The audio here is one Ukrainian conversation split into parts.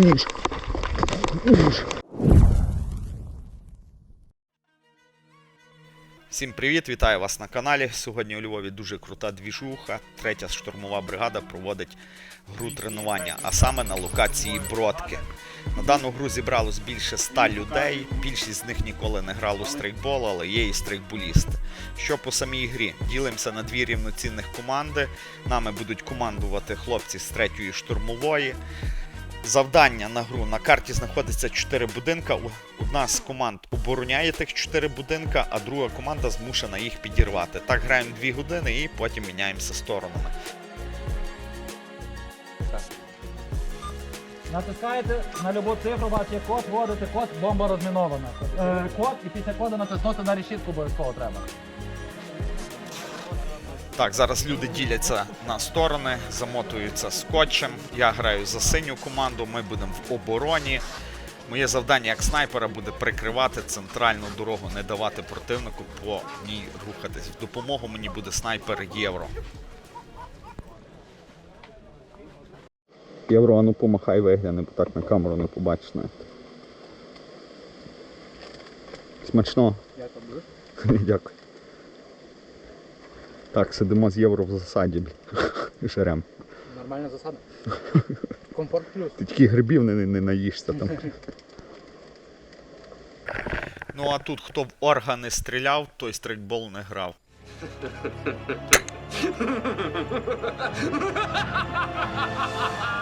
Ніж. Ніж. Всім привіт, вітаю вас на каналі. Сьогодні у Львові дуже крута двіжуха. Третя штурмова бригада проводить гру тренування, а саме на локації Бродки. На дану гру зібралось більше 100 людей. Більшість з них ніколи не грали у стрейкбол, але є і стрейкболісти. Що по самій грі? Ділимося на дві рівноцінних команди. Нами будуть командувати хлопці з третьої штурмової. Завдання на гру на карті знаходиться 4 будинка. Одна з команд обороняє тих 4 будинка, а друга команда змушена їх підірвати. Так граємо 2 години і потім міняємося сторонами. Натискаєте на любу цифру, є код, вводите код, бомба розмінована. Е, код і після коду натиснути на решітку обов'язково треба. Так, зараз люди діляться на сторони, замотуються скотчем. Я граю за синю команду, ми будемо в обороні. Моє завдання як снайпера буде прикривати центральну дорогу, не давати противнику по ній рухатись. В допомогу мені буде снайпер Євро. Євро, а ну помахай вигляне, бо так на камеру не побачиш навіть. Смачно. Дякую. Так, сидимо з євро в засаді. і Жерем. Нормальна засада. Комфорт плюс. Ти тільки грибів не, не наїшся там. Ну а тут хто в органи стріляв, той стрейкбол не грав.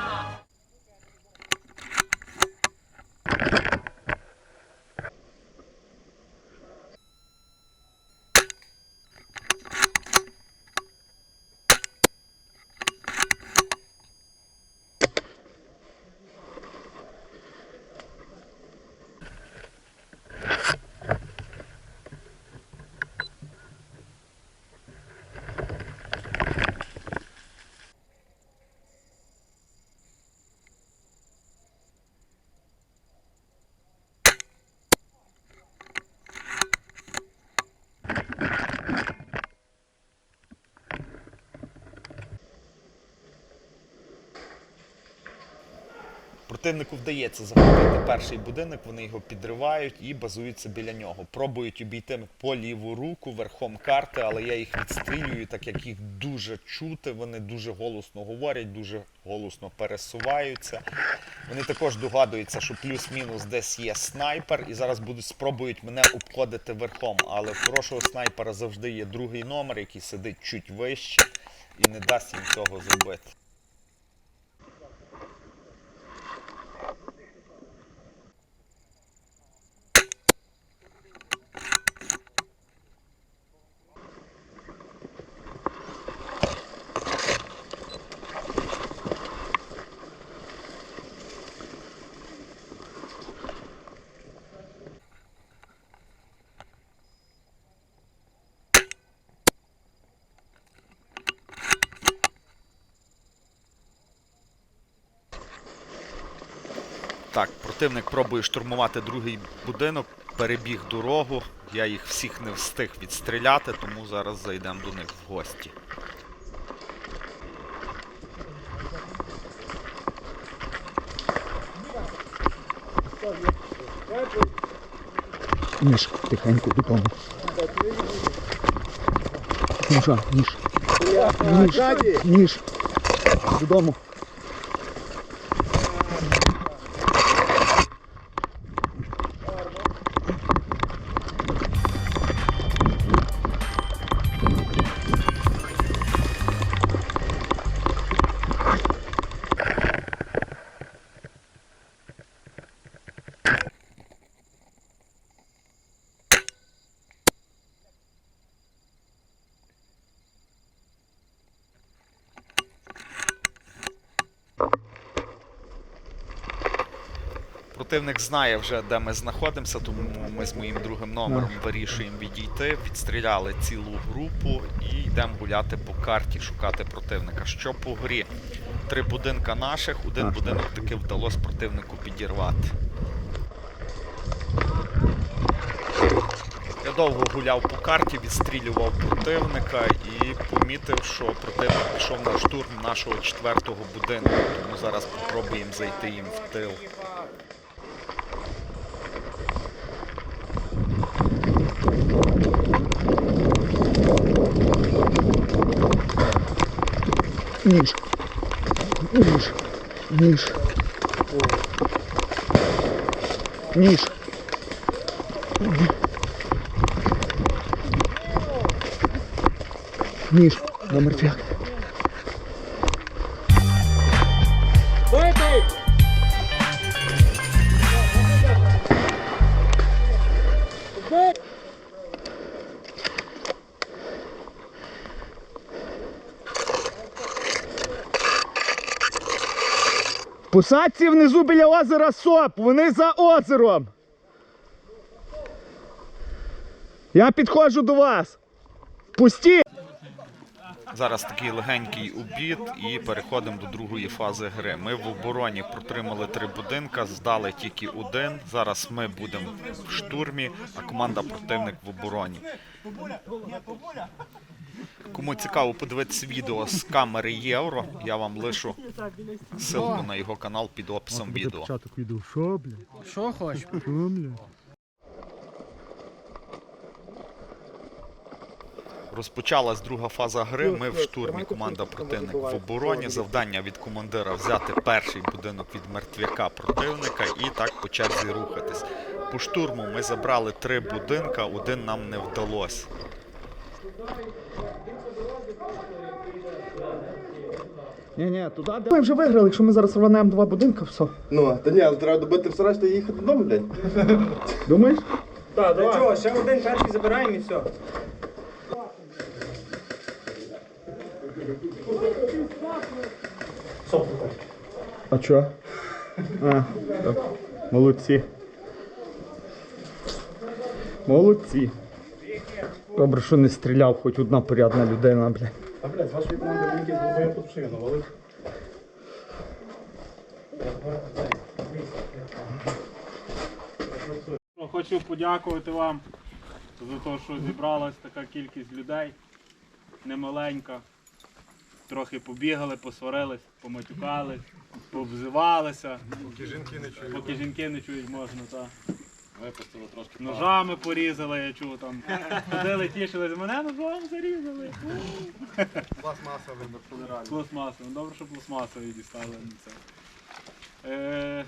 Противнику вдається захопити перший будинок, вони його підривають і базуються біля нього. Пробують обійти по ліву руку верхом карти, але я їх відстрілюю, так як їх дуже чути. Вони дуже голосно говорять, дуже голосно пересуваються. Вони також догадуються, що плюс-мінус десь є снайпер, і зараз будуть спробують мене обходити верхом. Але хорошого снайпера завжди є другий номер, який сидить чуть вище і не дасть їм цього зробити. Так, противник пробує штурмувати другий будинок, перебіг дорогу. Я їх всіх не встиг відстріляти, тому зараз зайдемо до них в гості. Ніж, тихенько додому. Ніжа, ніж. Ніж, ніж. Додому. Противник знає вже, де ми знаходимося, тому ми з моїм другим номером вирішуємо відійти. Відстріляли цілу групу і йдемо гуляти по карті, шукати противника. Що по грі? Три будинка наших, один будинок таки вдалося противнику підірвати. Я довго гуляв по карті, відстрілював противника і помітив, що противник пішов на штурм нашого четвертого будинку. Тому зараз спробуємо зайти їм в тил. Ніж. Ніж. Ніж. Ніж. Ніж. На мертвяк. Посадці внизу біля озера Соп, вони за озером. Я підходжу до вас. Пусті. Зараз такий легенький обід і переходимо до другої фази гри. Ми в обороні протримали три будинка, здали тільки один. Зараз ми будемо в штурмі, а команда противник в обороні. Кому цікаво подивитися відео з камери Євро, я вам лишу ссылку на його канал під описом відео. Початок відео. Що, бля? Що хочеш? Розпочалась друга фаза гри. Ми в штурмі. Команда противник в обороні. Завдання від командира взяти перший будинок від мертвяка противника і так по черзі рухатись. По штурму ми забрали три будинка, один нам не вдалося. Ні, ні, туди де. Ми вже виграли, якщо ми зараз рванемо два будинки, все. Ну, та ні, але треба добити все решта і їхати додому, блядь. Думаєш? Для чого? Ще один перший забираємо і все. А чо? А, так. Молодці. Молодці. Добре, що не стріляв, хоч одна порядна людина, блядь. А, блядь, з вашої команди зробив тут шину, але... Ну, Хочу подякувати вам за те, що зібралась така кількість людей. Немаленька. Трохи побігали, посварились, поматюкались, повзивалися. Поки жінки не чують. Поки жінки не чують, можна, так. Випустили трошки. Ножами порізали, я чув там. Ходили, тішились, мене ножом зарізали. Пластмасовий Пластмасовий. Добре, що пластмасові дістали. це. Е,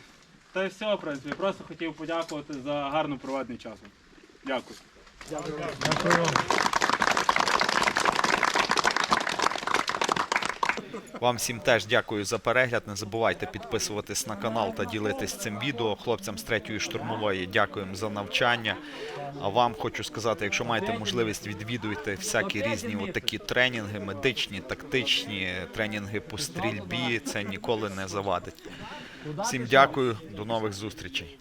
та й все, в принципі. Просто хотів подякувати за гарно проведений час. Дякую. Вам всім теж дякую за перегляд. Не забувайте підписуватись на канал та ділитись цим відео. Хлопцям з третьої штурмової дякуємо за навчання. А вам хочу сказати, якщо маєте можливість, відвідуйте всякі різні такі тренінги, медичні, тактичні, тренінги по стрільбі. Це ніколи не завадить. Всім дякую, до нових зустрічей.